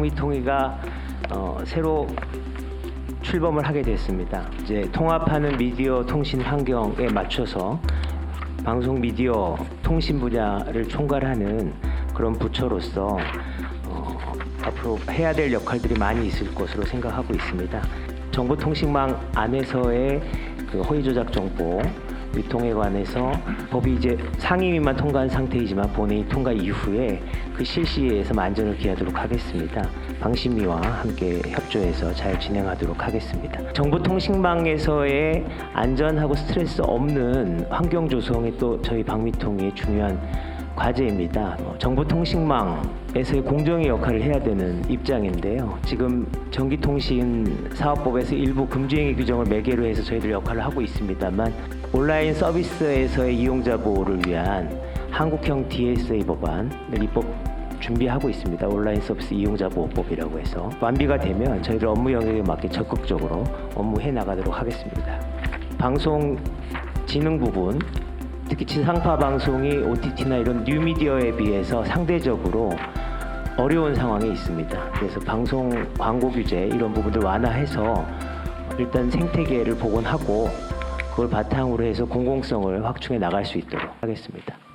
방위통위가 어, 새로 출범을 하게 됐습니다. 이제 통합하는 미디어 통신 환경에 맞춰서 방송 미디어 통신 분야를 총괄하는 그런 부처로서 어, 앞으로 해야 될 역할들이 많이 있을 것으로 생각하고 있습니다. 정보통신망 안에서의 그 허위 조작 정보 유통에 관해서 법이 이제 상임위만 통과한 상태이지만 본회의 통과 이후에 그 실시에서 만전을 기하도록 하겠습니다. 방심위와 함께 협조해서 잘 진행하도록 하겠습니다. 정보통신망에서의 안전하고 스트레스 없는 환경 조성이 또 저희 방미통의 중요한 과제입니다. 어, 정보통신망에서의 공정의 역할을 해야 되는 입장인데요. 지금 전기통신 사업법에서 일부 금주행위 규정을 매개로 해서 저희들 역할을 하고 있습니다만 온라인 서비스에서의 이용자 보호를 위한 한국형 DSA 법안을 입법 준비하고 있습니다. 온라인 서비스 이용자 보호법이라고 해서 완비가 되면 저희들 업무 영역에 맞게 적극적으로 업무해 나가도록 하겠습니다. 방송 진흥 부분 특히 지상파 방송이 OTT나 이런 뉴미디어에 비해서 상대적으로 어려운 상황에 있습니다. 그래서 방송 광고 규제 이런 부분들 완화해서 일단 생태계를 복원하고 그걸 바탕으로 해서 공공성을 확충해 나갈 수 있도록 하겠습니다.